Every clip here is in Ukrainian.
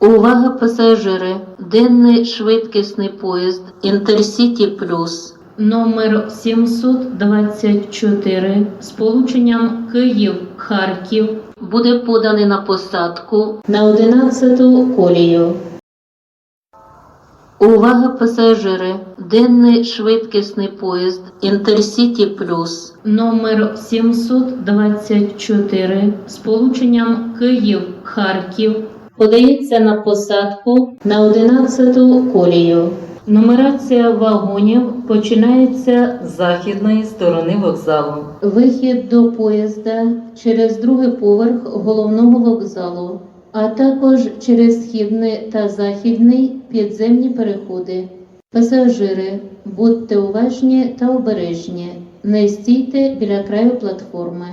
Увага пасажири! Денний швидкісний поїзд Інтерсіті Плюс номер 724 з полученням Київ-Харків буде поданий на посадку. на 11 колію. Увага пасажири! Денний швидкісний поїзд Інтерсіті Плюс номер 724 з полученням Київ-Харків подається на посадку на 11 колію. Нумерація вагонів починається з західної сторони вокзалу. Вихід до поїзда через другий поверх головного вокзалу, а також через східний та західний підземні переходи. Пасажири, будьте уважні та обережні. Не стійте біля краю платформи.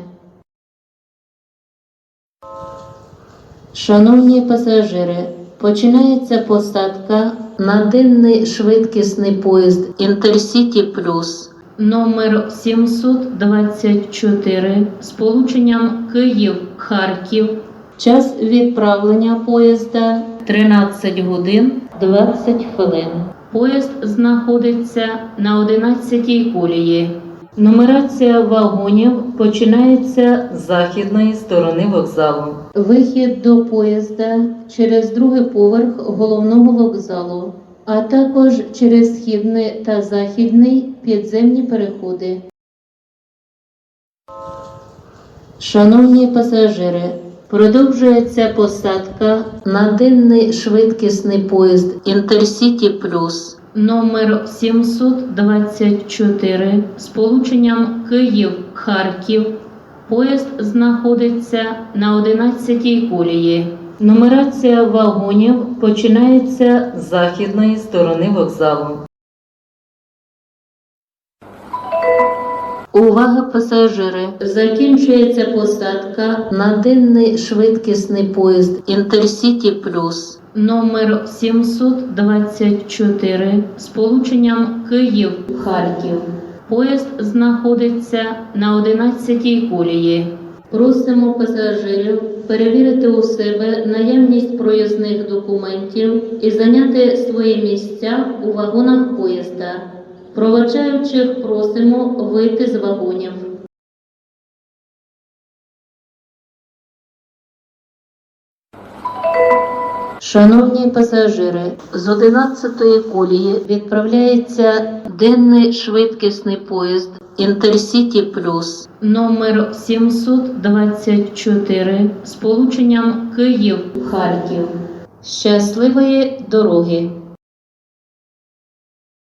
Шановні пасажири, починається посадка на денний швидкісний поїзд Інтерсіті Плюс. Номер 724 з полученням Київ-Харків Час відправлення поїзда 13 годин 20 хвилин. Поїзд знаходиться на 11 колії. Нумерація вагонів починається з західної сторони вокзалу. Вихід до поїзда через другий поверх головного вокзалу, а також через східний та західний підземні переходи. Шановні пасажири, продовжується посадка на денний швидкісний поїзд Інтерсіті Плюс. Номер 724 з полученням Київ-Харків. Поїзд знаходиться на 11 колії. Нумерація вагонів починається з західної сторони вокзалу. Увага пасажири! Закінчується посадка на денний швидкісний поїзд Інтерсіті Плюс. Номер 724 з полученням Київ-Харків. Поїзд знаходиться на 11 колії. Просимо пасажирів перевірити у себе наявність проїзних документів і зайняти свої місця у вагонах поїзда. Проводжаючих просимо вийти з вагонів. Шановні пасажири, з 11-ї колії відправляється денний швидкісний поїзд Інтерсіті Плюс. Номер 724 з полученням Київ-Харків. Щасливої дороги!